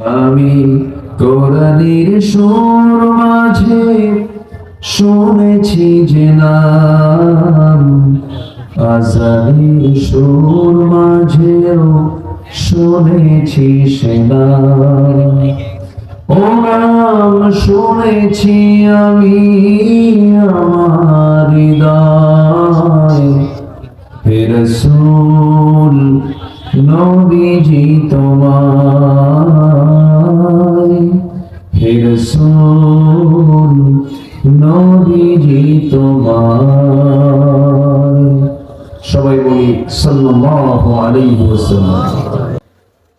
আমি কোরআনের সুর মাঝে শুনেছি যে নাম, আজানের সুর মাঝেও শুনেছি সে ও নাম শুনেছি আমি আমার হৃদয়। হে নবীজি তোমায়। হে রসুল, নবীজি তোমায়। সবাই বলি, সাল্লাল্লাহু আলাইহি ওয়াসাল্লাম।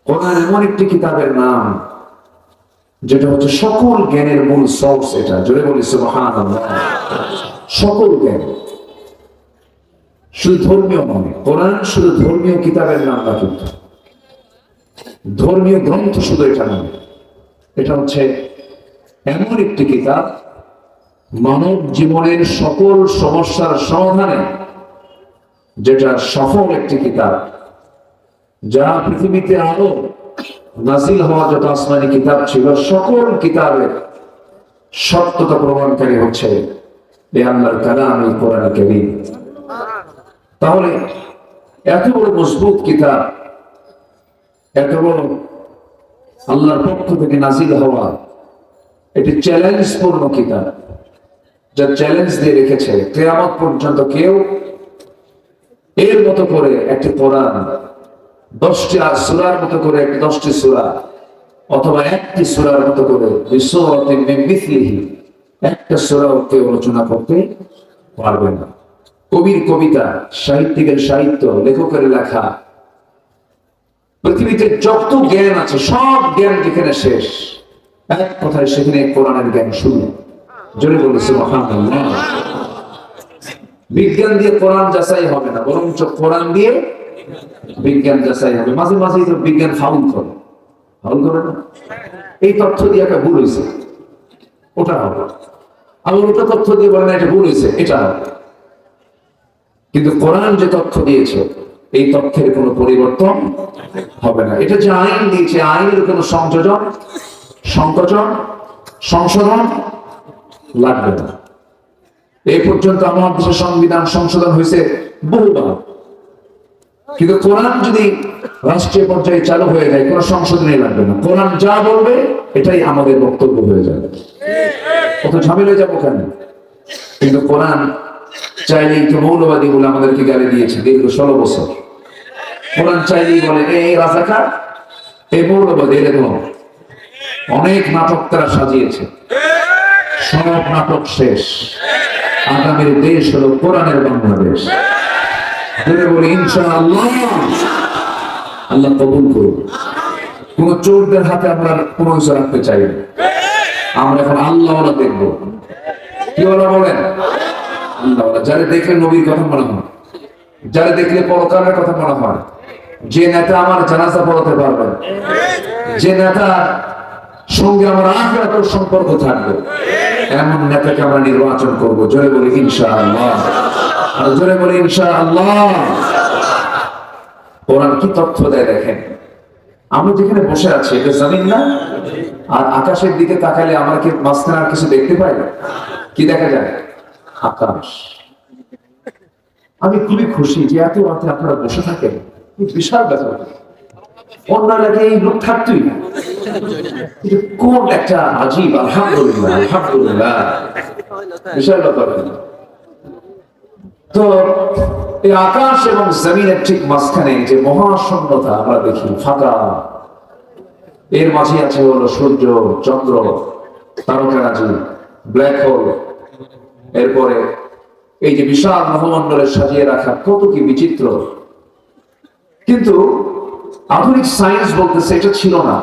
কোরআন এমন একটি কিতাবের নাম, যেটা হচ্ছে সকল জ্ঞানের মূল সোর্স এটা। জোরে বলি, সুবহানাল্লাহ। সকল জ্ঞান। শুধু ধর্মীয় নয়, কোরআন শুধু ধর্মীয় কিতাবের নাম না কিন্তু। ধর্মীয় গ্রন্থ শুধু এটা নয়, এটা হচ্ছে এমন একটি কিতাব, মানব জীবনের সকল সমস্যার সমাধানে যেটা সফল একটি কিতাব, যা পৃথিবীতে আরও নাজিল হওয়া যত আসমানি কিতাব ছিল, সকল কিতাবের সত্যতা প্রমাণকারী হচ্ছে, এ আল্লাহর কালাম কোরআন কারীম। তাহলে এত বড় মজবুত কিতাব, এত বড় আল্লাহর পক্ষ থেকে নাজিল হওয়া এটি চ্যালেঞ্জ পূর্ণ কিতাব, যা চ্যালেঞ্জ দিয়ে রেখেছে কেয়ামত পর্যন্ত কেউ এর মতো করে একটি কোরআন, দশটি সুরার মতো করে একটি দশটি সুরা, অথবা একটি সুরার মতো করে মিথলিহি একটা সুরাও কেউ রচনা করতে পারবে না। কবির কবিতা, সাহিত্যিকের সাহিত্য, লেখকের লেখা। পৃথিবীতে যত জ্ঞান আছে, সব জ্ঞান যেখানে শেষ, এক কথায় সেখানে কোরআনের জ্ঞান শুরু জোরে বলেছে মহান বিজ্ঞান দিয়ে কোরআন যাচাই হবে না, বরঞ্চ কোরআন দিয়ে বিজ্ঞান যাচাই হবে। মাঝে মাঝে তো বিজ্ঞান ফাউল করে। ফাউল করে না? এই তথ্য দিয়ে একটা ভুল হয়েছে। ওটা হবে। আবার ওটা তথ্য দিয়ে বলে না, এটা ভুল হয়েছে, এটা হবে। কিন্তু কোরআন যে তথ্য দিয়েছে, এই তথ্যের কোনো পরিবর্তন হবে না। এটা যে আইন দিয়েছে, আইনের কোনো সংযোজন, সংকোচন, সংশোধন লাগবে না। এই পর্যন্ত আমার দেশের সংবিধান সংশোধন হয়েছে বহুবার। কিন্তু কোরআন যদি রাষ্ট্রীয় পর্যায়ে চালু হয়ে যায়, কোনো সংশোধনই লাগবে না। কোরআন যা বলবে, এটাই আমাদের বক্তব্য হয়ে যাবে। কত ঝামেলা যাব কেন? কিন্তু কোরআন চাইলে একটু মৌলবাদী বলে আমাদেরকে গালি দিয়েছে, দীর্ঘ ষোলো বছর। কোরআন চাইলেই বলে এই রাজাকার এই মৌলবাদী অনেক নাটক তারা সাজিয়েছে। সব নাটক শেষ। আগামীর দেশ হলো কোরআনের বাংলাদেশ। ধরে বলি, ইনশাআল্লাহ। আল্লাহ কবুল করুন। কোন চোরদের হাতে আমরা কোনো কিছু রাখতে চাই আমরা এখন আল্লাহ দেখব। কি ওরা বলেন? যারা দেখলে নবীর কথা মনে হয়, যারা দেখলে পরকালের কথা মনে হয়, যে নেতা আমার জানাজা পড়াতে পারবে, যে নেতা সঙ্গে আমার আখেরাতের সম্পর্ক থাকবে, এমন নেতাকে আমরা নির্বাচন করব, জোরে বলি ইনশাআল্লাহ। আর জোরে বলি ইনশাআল্লাহ। কোরআন কি তথ্য দেয় দেখেন? আমরা যেখানে বসে আছি, এটা জামিন না? আর আকাশের দিকে তাকালে আমরা কি মাঝখানে আর কিছু দেখতে পাই কি দেখা যায়? আকাশ আমি খুবই খুশি যে এত রাতে আপনারা বসে থাকেন। বিশাল ব্যাপার। অন্য এলাকায় এই লোক কোন একটা আজীব আলহামদুলিল্লাহ আলহামদুলিল্লাহ। বিশাল ব্যাপার। তো এই আকাশ এবং জমিনের ঠিক মাঝখানে যে মহাশূন্যতা আমরা দেখি, ফাঁকা। এর মাঝে আছে হলো সূর্য, চন্দ্র তারকারাজি ব্ল্যাক হোল। এরপরে এই যে বিশাল মহামণ্ডলের সাজিয়ে রাখা কত কি বিচিত্র। কিন্তু আধুনিক সায়েন্স বলতেছে এটা ছিল না।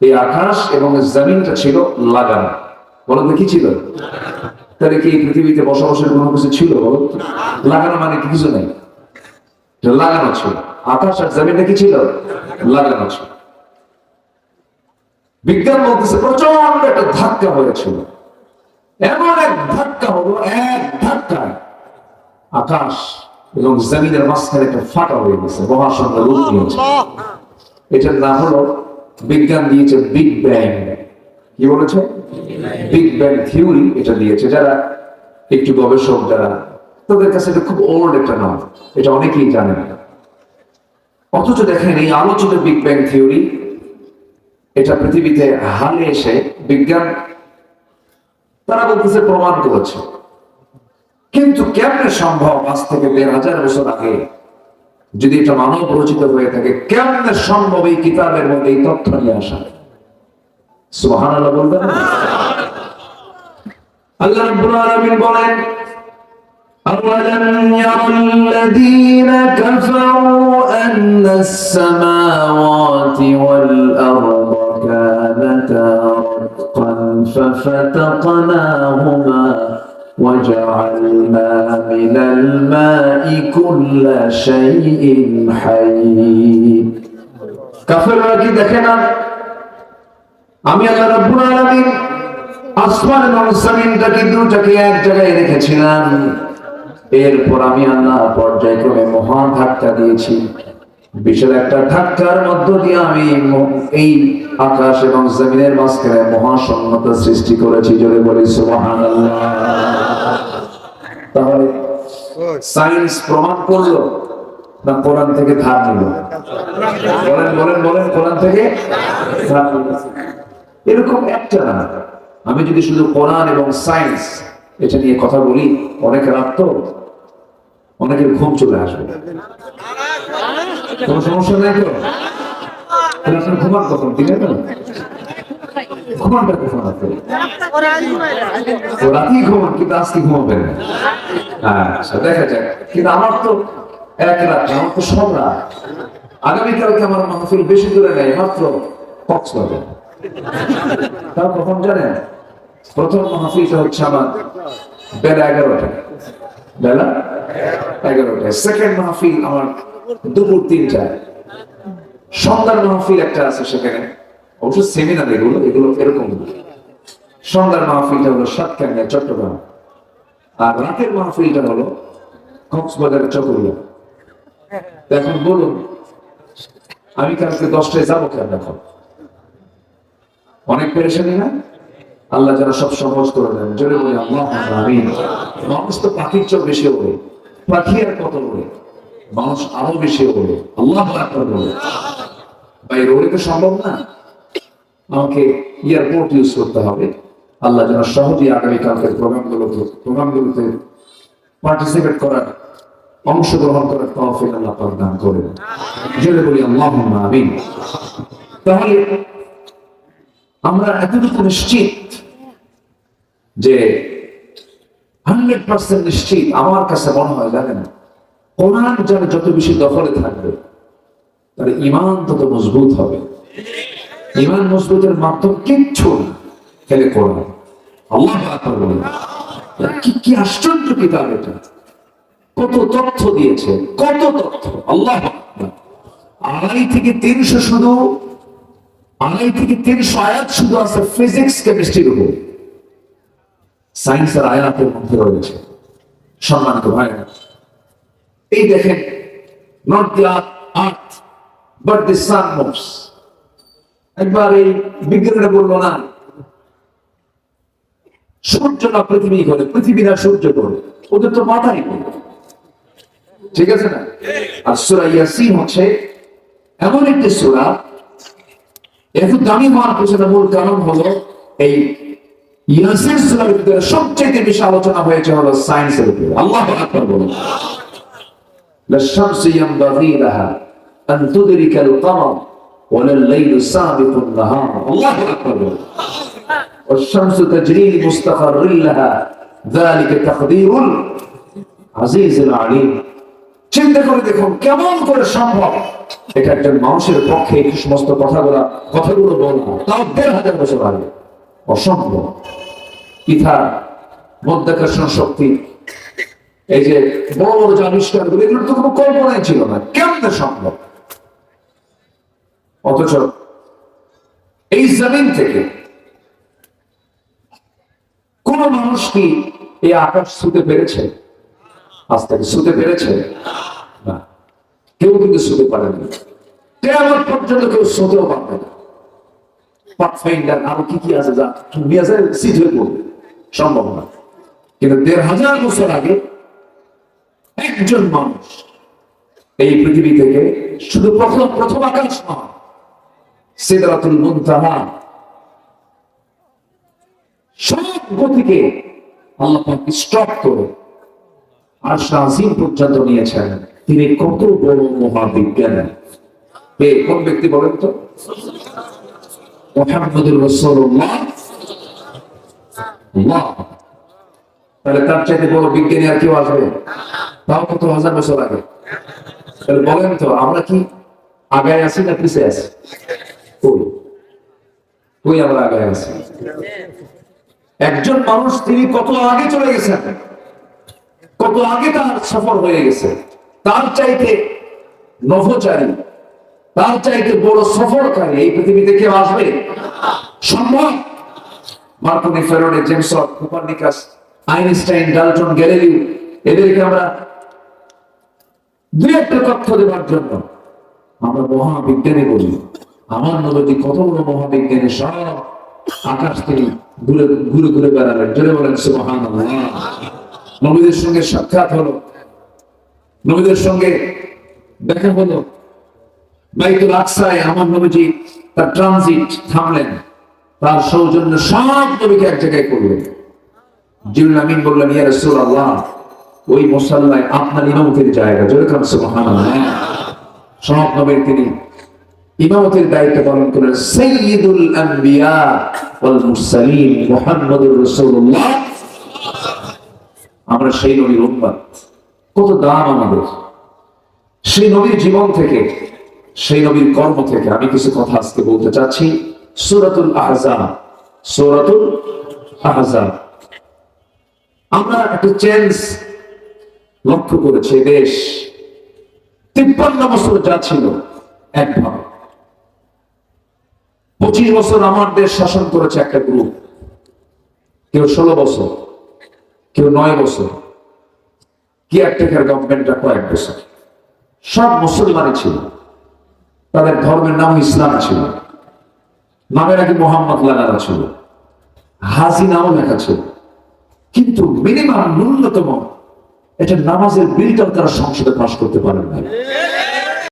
এই আকাশ এবং জমিনটা ছিল লাগানো। বলো তো কি ছিল? তাহলে কি পৃথিবীতে বসবাসের কোনো কিছু ছিল লাগানো মানে কি কিছু নেই। লাগানো ছিল। আকাশ আর জমিনটা কি ছিল? লাগানো ছিল। বিজ্ঞান বলতেছে প্রচণ্ড একটা ধাক্কা হয়েছিল। এমন এক ধাক্কা এক ধাক্কায় আকাশ এবং জমিনের মাঝখানে একটা ফাটা হয়ে গেছে মহাশূন্য রূপ নিয়েছে এটার নাম হলো বিজ্ঞান দিয়েছে বিগ ব্যাং কি বলেছে? বিগ ব্যাং থিওরি এটা দিয়েছে। যারা একটু গবেষক যারা তাদের কাছে এটা খুব ওল্ড একটা নাম। এটা অনেকেই জানেন না। অথচ দেখেন এই আলোচিত বিগ ব্যাং থিওরি এটা পৃথিবীতে হালে এসে বিজ্ঞান তারা বলতেছে প্রমাণ করেছে। কিন্তু কেমনে সম্ভব আজ থেকে দেড় হাজার বছর আগে যদি এটা মানব রচিত হয়ে থাকে কেমনে সম্ভব এই কিতাবের মধ্যে এই তথ্য নিয়ে আসা সুবহানাল্লাহ বলবেন না? আল্লাহ রাব্বুল আলামিন বলেন أولم ير الذين كفروا أن السماوات والأرض كانتا رتقا ففتقناهما وجعلنا من الماء كل شيء حي কাফেররা কি দেখে না আমি আল্লাহ রাব্বুল আলামিন আসমান এবং জমিনটাকে দুটাকে এক জায়গায় রেখেছিলাম এরপর আমি আল্লাহ পর্যায়ক্রমে মহা ধাক্কা দিয়েছি বিশাল একটা ধাক্কার মধ্য দিয়ে আমি ম- এই আকাশ এবং জমিনের মাঝখানে মহাশূন্যতা সৃষ্টি করেছি জোরে বলি সুবহানাল্লাহ তাহলে সায়েন্স প্রমাণ করল না কোরআন থেকে ধার নিল? বলেন বলেন বলেন কোরআন থেকে ধার নিল। এরকম একটা না আমি যদি শুধু কোরআন এবং সায়েন্স এটা নিয়ে কথা বলি অনেক রাত তো অনেকের ঘুম চলে আসবে। কোনো সমস্যা নাই তো? ঘুমান কখন? দিনে না আপনি রাতেই ঘুমান কিন্তু আজকে না। আচ্ছা দেখা যাক। কিন্তু আমার তো এক রাত আমার তো সব রাত। আগামীকালকে আমার মাহফিল বেশি দূরে নেই, মাত্র কক্সবাজার। কখন জানেন? প্রথম মাহফিলটা হচ্ছে আমার বেলা এগারোটা বেলা এগারোটায়। সেকেন্ড মাহফিল আমার দুপুর তিনটায়। সন্ধ্যার মাহফিল একটা আছে সেখানে। অবশ্য সেমিনার এগুলো এগুলো এরকম সন্ধ্যার মাহফিলটা হলো সাতকান্যা চট্টগ্রাম। আর রাতের মাহফিলটা হলো কক্সবাজারের চট্টগ্রাম তো এখন বলুন, আমি কালকে দশটায় যাব কেন এখন? অনেক পেরেশানি না? আল্লাহ যেন সব সহজ করে দেন। জোরে বলি, আল্লাহ মানুষ তো পাখির চোখ বেশি ওড়ে। পাখি আর কত ওড়ে? মানুষ আরও বেশি ওড়ে। আল্লাহ বলে। ভাই ওড়ে তো সম্ভব না। আমাকে এয়ারপোর্ট ইউজ করতে হবে। আল্লাহ যেন সহজেই আগামীকালকের প্রোগ্রামগুলোতে প্রোগ্রামগুলোতে পার্টিসিপেট করার, অংশগ্রহণ করার তৌফিক আল্লাহ পাক দান করেন। জোরে বলি, আল্লাহুম্মা আমিন। তাহলে আমরা এতটুকু নিশ্চিত যে হান্ড্রেড পার্সেন্ট নিশ্চিত আমার কাছে মনে হয় জানেন, কোরআন যার যত বেশি দখলে থাকবে, তার ইমান তত মজবুত হবে। ইমান মজবুতের মাধ্যম কিচ্ছু খেলে কোরআন আল্লাহ কি কি আশ্চর্য কিতাব এটা। কত তথ্য দিয়েছে, কত তথ্য। আল্লাহ আড়াই থেকে তিনশো শুধু, আড়াই থেকে তিনশো আয়াত শুধু আছে ফিজিক্স, কেমিস্ট্রির উপর। সায়েন্সের আয়াতের মধ্যে রয়েছে। সম্মানিত ভাই এই দেখেন not the earth but the sun moves এই বিজ্ঞানীরা বলল, না, সূর্য না পৃথিবী করে পৃথিবী না সূর্য করে ওদের তো ঠিক আছে না? আর সুরা ইয়াসিন হচ্ছে এমন একটি সুরা এত দামি হওয়ার পিছনে মূল কারণ হলো এই ইয়াসিন সুরার ভিতরে সবচেয়ে বেশি আলোচনা হয়েছে হলো সায়েন্সের উপরে। আল্লাহ আকবার বলুন। লা শামসু লাহা আন ولا الليل سابق النهار الله أكبر والشمس تجري لمستقر لها ذلك تقدير العزيز العليم চিন্তা করে দেখুন কেমন করে সম্ভব এটা একজন মানুষের পক্ষে এই সমস্ত কথাগুলো কথাগুলো বলা তাও দেড় হাজার বছর আগে অসম্ভব ইথা মধ্যাকর্ষণ শক্তি এই যে বড় বড় যে আবিষ্কারগুলো এগুলোর তো কোনো কল্পনাই ছিল না কেমনে সম্ভব অথচ এই জমিন থেকে কোন মানুষ কি এই আকাশ ছুতে পেরেছে? আজ থেকে ছুতে পেরেছে? কেউ কিন্তু ছুতে পারেনি। কেমন পর্যন্ত কেউ ছুতেও পারবে না। পাথফাইন্ডার আরও কি কি আছে যা আসে সিট হয়ে পড়বে? সম্ভব না। কিন্তু দেড় হাজার বছর আগে একজন মানুষ এই পৃথিবী থেকে শুধু প্রথম প্রথম আকাশ নয় সিদরাতুল মুনতাহা। সব গতিকে আল্লাহ পাক স্টপ করে। আর শাহিম পর্যন্ত নিয়েছেন। তিনি কত বড় মহাবিজ্ঞানী। কে, কোন ব্যক্তি বলেন তো? মোহাম্মদুর রসুল্লাহ তাহলে তার চাইতে বড় বিজ্ঞানী আর কেউ আসবে? তাও কত হাজার বছর আগে। তাহলে বলেন তো, আমরা কি আগায় আছি না পিছিয়ে আছি? কই আমরা আগায় আছি একজন মানুষ তিনি কত আগে চলে গেছেন? কত আগে তার সফর হয়ে গেছে? তার চাইতে নভোচারী, তার চাইতে বড় সফরকারী এই পৃথিবীতে কেউ আসবে? সম্ভব? Marconi ফেরোনে Jameson Copernicus, Einstein, Dalton Galilei এদেরকে আমরা দুই একটা তথ্য দেওয়ার জন্য আমরা মহাবিজ্ঞানী বলি। আমার নবী কত বড় মহাবিজ্ঞানী, সব আকাশ থেকে ঘুরে ঘুরে ঘুরে বেড়ালেন। জোরে বলেন সুবহান নবীদের সঙ্গে সাক্ষাৎ হলো। নবীদের সঙ্গে দেখা হলো। বাইতুল আকসায় আমার নবীজি তার ট্রানজিট থামলেন। তার সৌজন্য সব নবীকে এক জায়গায় করলেন। জিবরিল আমিন বললেন, ইয়া রাসূলুল্লাহ, ওই মুসাল্লায় আপনার ইমামতের জায়গা। জোরে কান, সুবহানাল্লাহ। সব নবীর তিনি ইমামতের দায়িত্ব পালন করেন সাইয়্যিদুল আম্বিয়া ওয়াল মুরসালিন মুহাম্মদুর রাসূলুল্লাহ। আমরা সেই নবীর উম্মত। কত দাম আমাদের। সেই নবীর জীবন থেকে, সেই নবীর কর্ম থেকে আমি কিছু কথা আজকে বলতে চাচ্ছি। সূরাতুল আহজাব সূরাতুল আহজাব। আমরা একটা চেঞ্জ লক্ষ্য করেছি, দেশ। তিপ্পান্ন বছর যা ছিল একভাবে পঁচিশ বছর আমার দেশ শাসন করেছে একটা গ্রুপ কেউ ষোলো বছর, কেউ নয় বছর। কেয়ারটেকার গভর্নমেন্টটা কয়েক বছর। সব মুসলমানই ছিল। তাদের ধর্মের নাম ইসলাম ছিল। নামের আগে মোহাম্মদ লাগানো ছিল। হাজি নামও লেখা ছিল। কিন্তু মিনিমাম ন্যূনতম এটা নামাজের বিলটাও তারা সংসদে পাশ করতে পারেন না